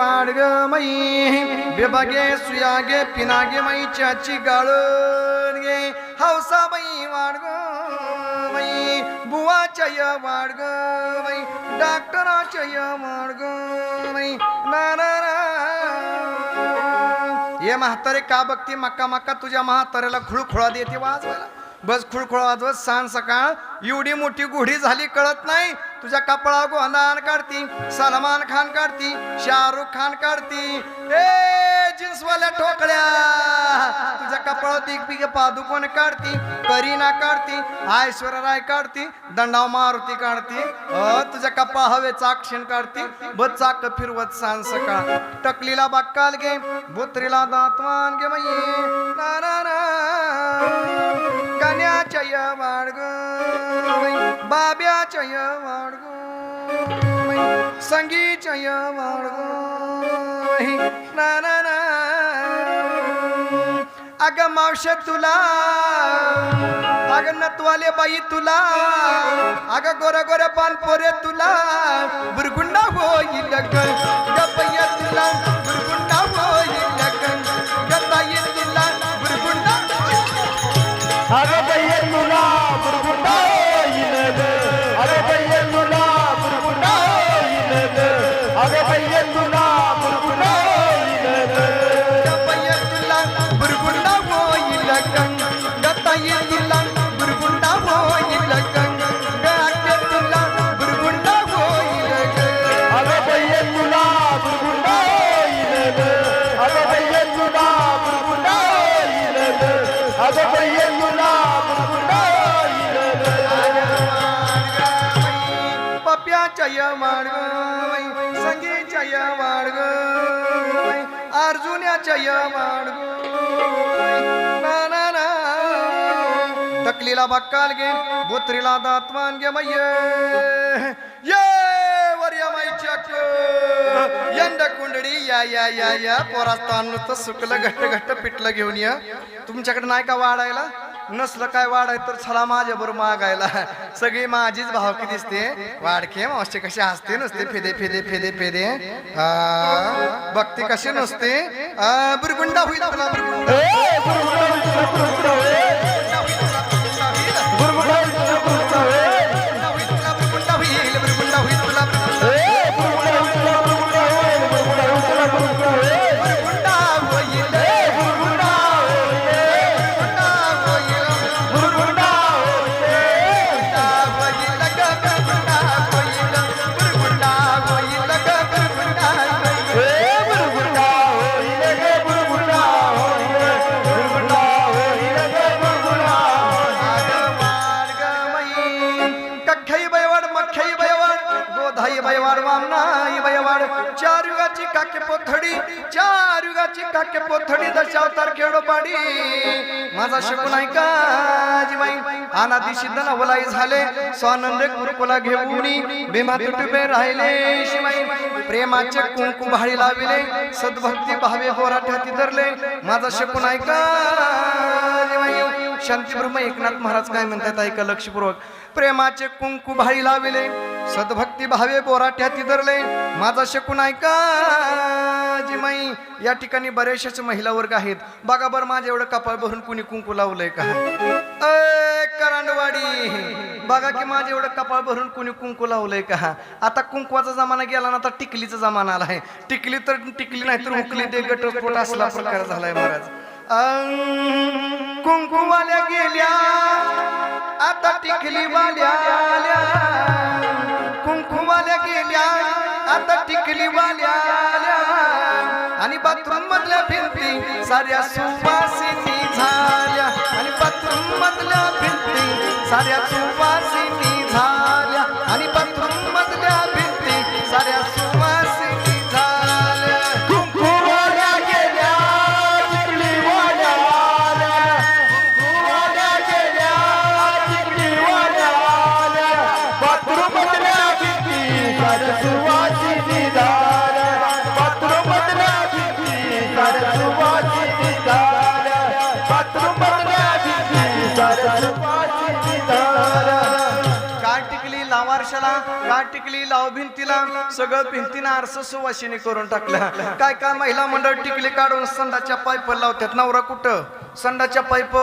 वाढ ग मई बेबागे सुयागे पिनागे मई चाची गाळून गे हौसा मई वाढ ग मई बुवाचय य वाढ ग मई डॉक्टराचय वाढ ग मई ना ना. ये म्हातारे का बघते मक्का मक्का तुझ्या म्हाताऱ्याला खुळखुळा देते वाजवायला. बस खुळखुळा वाजवत सांग सकाळ एवढी मोठी गुढी झाली कळत नाही. तुझ्या कपळा गोहनान काढती सलमान खान काढती शाहरुख खान काढती ए जिन्सवाल्या ठोकळ्या तुझ्या कपाळात एक पिके पादुकोण काढती करीना काढती ऐश्वर्या राय काढती दंडाव मारुती काढती. तुझ्या कपा हवेचा अक्षण काढती ब चाक फिरवत सांग सकाळ टकलीला बाक्काल गे बुत्रीला दातवान गे मये ना ना ना. कन्याच्या य वाडग बाब्याच्या य वाडग संगीच्या य वाडग ना ना ना. अग मावशे तुला अग नतवाले बाई तुला अग गोरा गोऱ्या पान पोरे तुला बुरगुंडा होईल गपया तुला बुरगुंडा होईल गताई तुला बुरगुंडा. अरे भैया तुला बुरबुंडा येईल अरे भैया तुला बुरबुंडा येईल ग. अरे भैया तुला पप्याच्या मार्ग संगीच्या य मार्ग अर्जुन्याच्या य मार्ग. ना ना ना. टकलीला बक्काल घे बोत्रीला दातवान घे मय. ये वर्या माईच्या यंड कुंडळी या या या या. पोरास्तान नुसतं सुकलं घट्ट घट्ट पिटलं घेऊन या. तुमच्याकडे नाही का वाढायला? नसलं काय वाढाय तर चला माझ्या बरोबर मागायला. सगळी माझीच भावकी दिसते. वाडके मावशी कशी हसते नसते फेदे फेदे फेदे फेदे. भक्ती कशी नसते. बुरगुंडा होईल आपला काके पोथडी चार युगाची काके पोथडी दशावतार खेडोपाडी माझा शकून ऐका जीवाई अनादी सिद्ध नवलाई झाले स्वानंद कुरकुला घेऊन भीमा तुटुबे राहिले. शिवाई प्रेमाचे कुंकू भाळी लाविले सद्भक्ती भावे होराठ्याती धरले. माझा शकून ऐका जीवाई शांती ब्रह्म एकनाथ महाराज काय म्हणतात ऐका लक्षपूर्वक. प्रेमाचे कुंकू लाविले. सद्भक्ती भावे बोराट्याती धरले माझा शकून ऐका जिमाई या ठिकाणी बरेचशेच महिला वर्ग आहेत. बघा बरं माझं एवढं कपाळ भरून कुणी कुंकू लावलंय का? अय, करांडवाडी. बघा की माझं एवढं कपाळ भरून कुणी कुंकू लावलंय का? आता कुंकवाचा जमाना गेला ना आता टिकलीचा जमाना आला आहे. टिकली तर टिकली नाही तर उकली ते गटस्फोट असला प्रकार झालाय महाराज. अं, कुंकुवाल्या गेल्या आता टिकली वाल्या आल्या गेल्या आता टिकली वाल्या आणि बाथरूम मधल्या भिंती साऱ्या सुवासिनी झाल्या. आणि बाथरूम मधल्या भिंती साऱ्या सुवासिनी आरशाला गाठ टिकली लाव भिंतीला सगळं भिंतीनं आरसं सुवासिनी करून टाकलं. काय काय महिला मंडळ टिकली काढून संडाच्या पाईप लावतात? नवरा कुठं? संडाच्या पाईप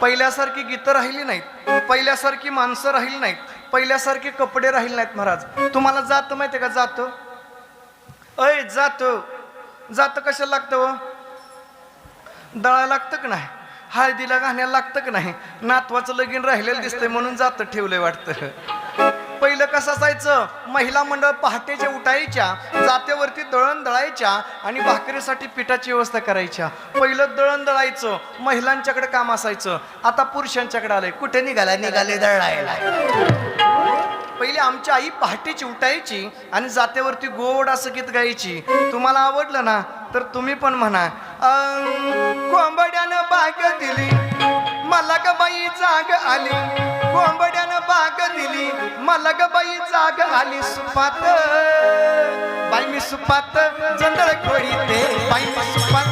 पहिल्यासारखी गीतं राहिली नाहीत. पहिल्यासारखी माणसं राहिली नाहीत. पहिल्यासारखे कपडे राहिले नाहीत महाराज. तुम्हाला जात माहितीये का? जात. अय जात. जात कशाला लागतं हो? व दळा लागतं का नाही? हळदीला घाण्याला लागतं का नाही? नातवाचं लगीन राहिलेलं दिसतंय म्हणून जातं ठेवलंय वाटतं. पहिलं कसं असायचं? महिला मंडळ पहाटेच्या उठायच्या जात्यावरती दळण दळायच्या आणि भाकरीसाठी पिठाची व्यवस्था करायच्या. पहिलं दळण दळायचं महिलांच्याकडे काम असायचं. आता पुरुषांच्याकडे आलंय. कुठे निघाला? निघाले दळायला. पहिले आमची आई पहाटेची उठायची आणि जात्यावरती गोड असं गीत गायची. तुम्हाला आवडलं ना? तर तुम्ही पण म्हणा. कोंबड्यानं बाग दिली. मला ग बाई जाग आली. कोंबड्यानं बाग दिली. मला ग बाई जाग आली. सुपात बाई मी सुपात जंदळ खोळीते बाई मी सुपात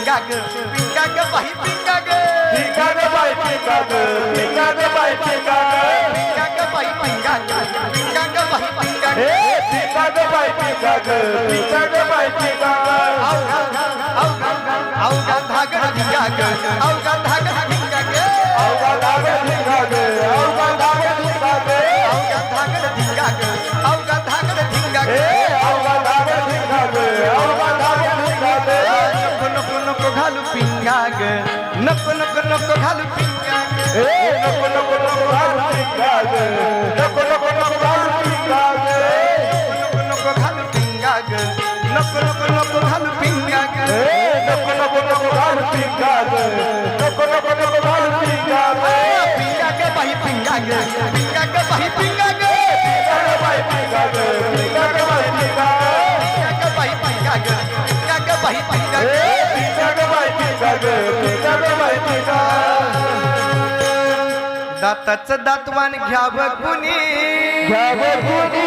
पिंगा ग पिंगा ग बाई पिंगा ग पिंगा ग बाई पिंगा ग पिंगा ग बाई पिंगा ग पिंगा ग बाई पिंगा ग पिंगा ग बाई पिंगा ग पिंगा ग बाई पिंगा ग पिंगा ग बाई पिंगा ग औ औ औ औ धाग धाग धाग औ धाग धाग नको घालू पिंगाग ए नको नको नको घालू पिंगाग नको नको नको घालू पिंगाग नको नको घालू पिंगाग नको नको नको घालू पिंगाग ए नको नको नको घालू पिंगाग नको नको नको घालू पिंगाग पिंगाग बाही पिंगाग पिंगाग बाही पिंगाग पिंगाग बाही पिंगाग पिंगाग बाही पिंगाग पिंगाग बाही पिंगाग पिंगाग बाही पिंगाग दाताच दातवान घ्याव कुणी. घ्याव कुणी.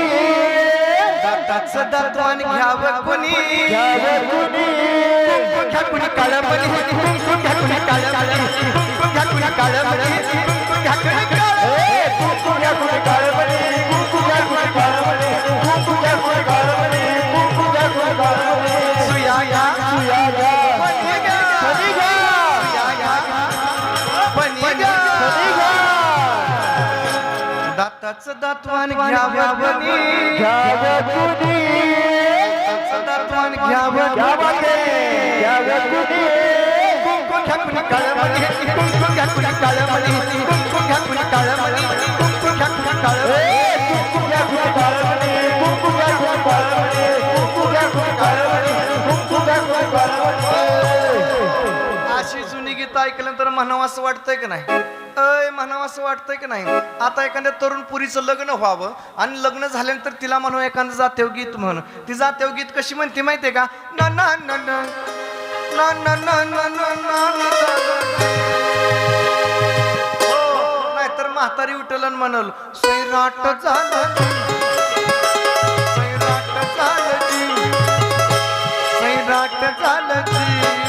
दाताच दातवान घ्याव कुणी. घ्याव कुणी. कुंकुम काळमणी. कुंकुम घ्याकुणी काळमणी. काळमणी. काळमणी काळमणी. दाताचं दातवान घ्यावं कुणी घ्याव कुणी दाताचं दातवान घ्यावं घ्या बाते घ्याव कुणी कुंकू घ्या कुणी काळमणी कुंकू घ्या कुणी काळमणी कुंकू घ्या कुणी काळमणी कुंकू घ्या कुणी काळमणी कुंकू घ्या कुणी काळमणी कुंकू घ्या कुणी काळमणी कुंकू घ्या कुणी काळमणी कुंकू काळमणी अशी जुनी गीत ऐकल्यानंतर म्हणावं असं वाटतंय की नाही अय म्हणावं असं वाटतंय की नाही आता एखाद्या तरुण पुरीचं लग्न व्हावं आणि लग्न झाल्यानंतर तिला म्हणू एखादं जातेव गीत म्हण ती जातेव गीत कशी म्हणते माहितीये का ना ना ना ना ना ना ना ना ना नाहीतर म्हातारी उठलन म्हणल सैराट झालं सैराट झालं जी सैराट झालं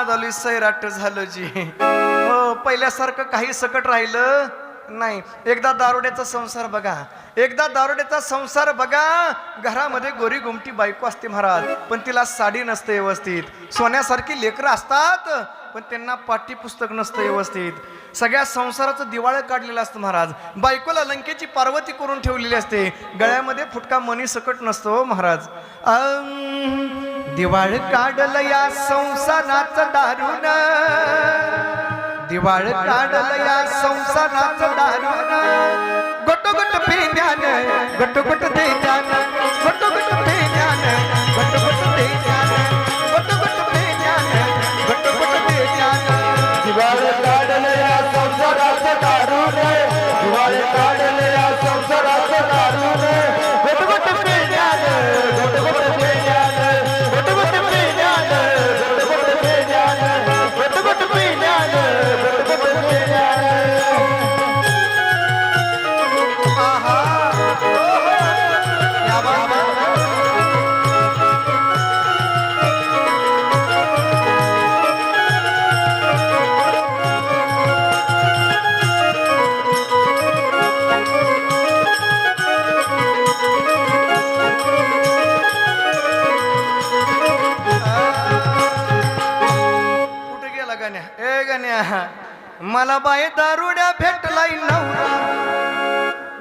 जी चांगली सैराट झालं जी. हो पहिल्यासारखं काही सकट राहिलं? नाही. एकदा दारुड्याचा संसार बघा. एकदा दारुड्याचा संसार बघा घरामध्ये गोरी गुमटी बायको असते महाराज. पण तिला साडी नसते व्यवस्थित. सोन्यासारखी लेकरं असतात पण त्यांना पाठ्यपुस्तक नसतं व्यवस्थित. सगळ्या संसाराचं दिवाळं काढलेलं असतं महाराज. बायकोला लंकेची पार्वती करून ठेवलेली असते. गळ्यामध्ये फुटका मनी सकट नसतो हो महाराज. अं, दिवाळ काढलं या संसाराचं दारुण. दिवाळ काढलं या संसाराचं दारुण गोट गोट पेन्यान गोट गोट देण्यान गोट गोट पेन्यान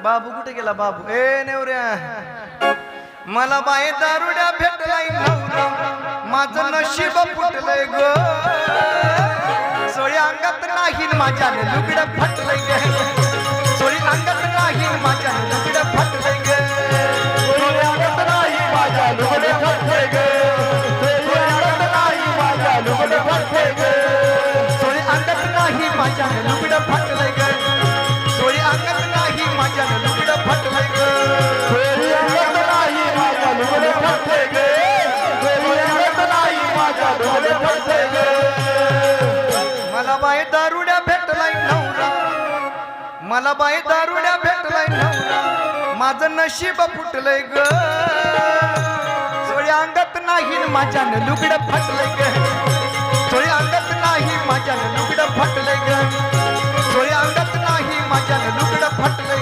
बाबू कुठे गेला बाबू? ए नेवऱ्या. मला बाई दारुड्या भेटलाय नवरा. माझं नशीब फुटलंय ग. सोळी अंगात नाही माझ्या लुगड फटलंय सोळी अंगात नाही माझ्या मला बाई दारुड्या भेटलाय नवरा. मला बाई दारुड्या भेटलाय नवरा. माझं नशीब फुटलंय ग. थोडी अंगात नाही न माझ्यानं लुगड फाटलंय ग. थोडी अंगात नाही माझ्यानं लुगड फाटलंय ग. थोडी अंगात नाही माझ्यानं लुगड फाटलंय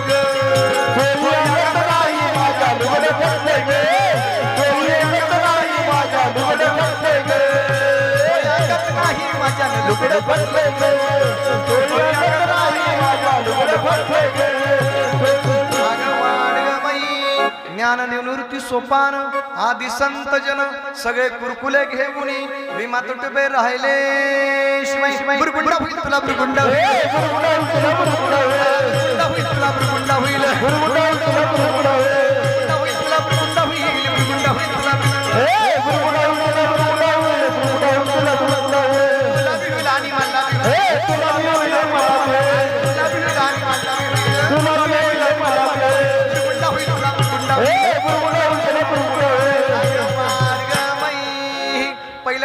ज्ञान निवृत्ती सोपान आदि संत जन सगळे कुरकुले घेऊन भीमा तुटबे राहिले. बुरगुंडा होईल तुला होईल बुरगुंडा होईल. तुला बुरगुंडा होईल.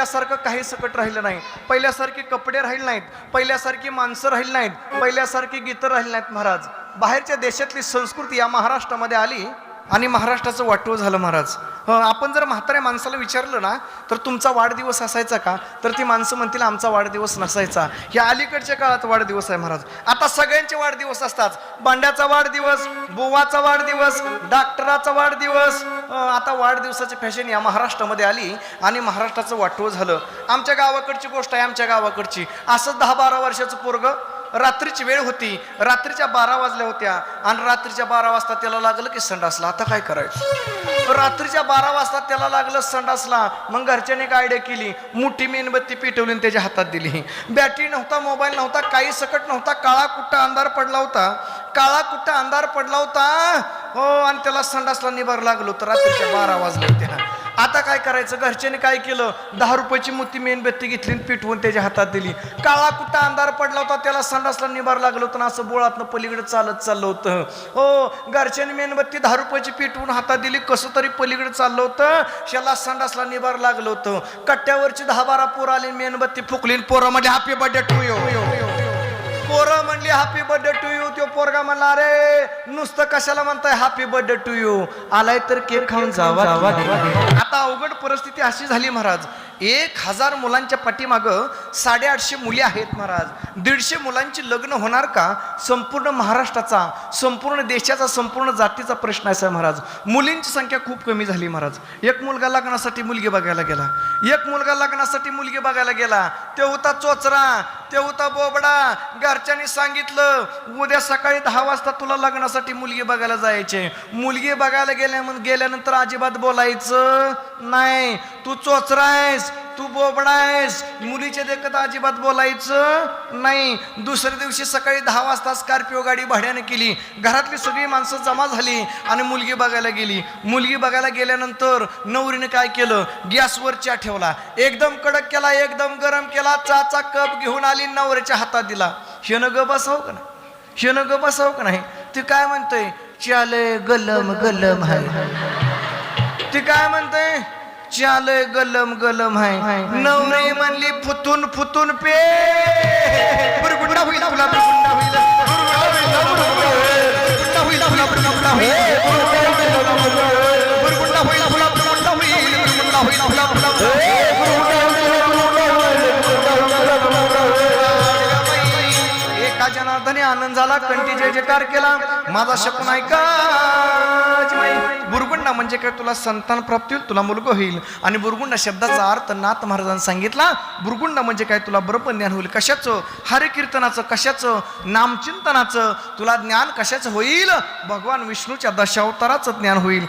पहिल्यासारखं काही सकट राहिलं नाही. पहिल्यासारखे कपडे राहिले नाहीत. पहिल्यासारखी माणसं राहिली नाहीत. पहिल्यासारखी गीतं राहिली नाहीत महाराज. बाहेरच्या देशातली संस्कृती या महाराष्ट्रामध्ये आली आणि महाराष्ट्राचं वाटव झालं महाराज. आपण जर म्हाताऱ्या माणसाला विचारलं ना तर तुमचा वाढदिवस असायचा का? तर ती माणसं म्हणतील आमचा वाढदिवस नसायचा. या अलीकडच्या काळात वाढदिवस आहे महाराज. आता सगळ्यांचे वाढदिवस असतात. बांड्याचा वाढदिवस बोवाचा वाढदिवस डॉक्टराचा वाढदिवस. आता वाढदिवसाची फॅशन या महाराष्ट्रामध्ये आली आणि महाराष्ट्राचं वाटव झालं. आमच्या गावाकडची गोष्ट आहे आमच्या गावाकडची. असं दहा बारा वर्षाचं पोरग रात्रीची वेळ होती. रात्रीच्या बारा वाजल्या होत्या. आणि रात्रीच्या बारा वाजता त्याला लागलं की संडासला आता काय करायचं? रात्रीच्या बारा वाजता त्याला लागलं संडासला मग घरच्यांनी एक आयडिया केली. मोठी मेणबत्ती पेटवली आणि त्याच्या हातात दिली. बॅटरी नव्हता मोबाईल नव्हता काही सकट नव्हता. काळा कुट्टा अंधार पडला होता? काळा कुट्टा अंधार पडला होता? हो आणि त्याला संडासला निभार लागलो. तर रात्रीच्या बारा वाजल्या होत्या. आता काय करायचं? घरच्यांनी काय केलं? दहा रुपयाची मोठी मेणबत्ती घेतली आणि पिटवून त्याच्या हातात दिली. काळा कुठं अंधार पडला होता त्याला संडासला निभार लागलं होतं असं बोळातनं पलीकडे चालत चाललं होतं. हो घरच्यांनी मेणबत्ती दहा रुपयाची पिटवून हातात दिली. कसं तरी पलीकडे चाललं होतं शेला संडासला निभार लागलं होतं. कट्ट्यावरची दहा बारा पोरं आली मेणबत्ती फुकली पोरामध्ये happy birthday to you happy birthday to you तो पोरगा म्हणला अरे नुसतं कशाला म्हणताय हॅपी बर्थडे टू यू आलाय तर केक खाऊन जावा आता अवघड परिस्थिती अशी झाली महाराज. एक हजार मुलांच्या पाठीमागं साडेआठशे मुली आहेत महाराज. दीडशे मुलांची लग्न होणार का? संपूर्ण महाराष्ट्राचा संपूर्ण देशाचा संपूर्ण जातीचा प्रश्न असा महाराज. मुलींची संख्या खूप कमी झाली महाराज. एक मुलगा लग्नासाठी मुलगी बघायला गेला. एक मुलगा लग्नासाठी मुलगी बघायला गेला. ते होता चोचरा ते होता बोबडा. घरच्यांनी सांगितलं उद्या सकाळी दहा वाजता तुला लग्नासाठी मुलगी बघायला जायचे. मुलगी बघायला गेल्या गेल्यानंतर अजिबात बोलायचं नाही. तू चोचरा आहेस. तू बोबडायस. आहेस मुलीच्या देखत अजिबात बोलायचं नाही. दुसऱ्या दिवशी सकाळी दहा वाजता स्कॉर्पिओ गाडी भाड्याने केली. घरातली सगळी माणसं जमा झाली आणि मुलगी बघायला गेली. मुलगी बघायला गेल्यानंतर नवरीने काय केलं? गॅसवर चहा ठेवला. एकदम कडक केला एकदम गरम केला. चाचा कप घेऊन आली नवऱ्याच्या हातात दिला. शेनं ग बसाव का नाही? शेनं ग बसाव का नाही? ती काय म्हणतोय? चाले गलम गलम हाय ती काय म्हणते चाल गलम गलम हाय नवरी म्हणली फुतून फुतून पे बुरगुंडा होईल बुरगुंडा होईल बुरगुंडा होईल बुरगुंडा होईल बुरगुंडा एका आनंद झाला कंटी जय जयकार केला. माझा शकून ऐका बुरगुंडा म्हणजे काय? तुला संतान प्राप्ती होईल तुला मुलगा होईल. आणि बुरगुंडा शब्दाचा अर्थ नाथ महाराजांनी सांगितला. बुरगुंडा म्हणजे काय? तुला बरोबर ज्ञान होईल. कशाचं? हरिकीर्तनाचं कशाचं? नामचिंतनाचं तुला ज्ञान कशाचं होईल? भगवान विष्णूच्या दशावताराचं ज्ञान होईल.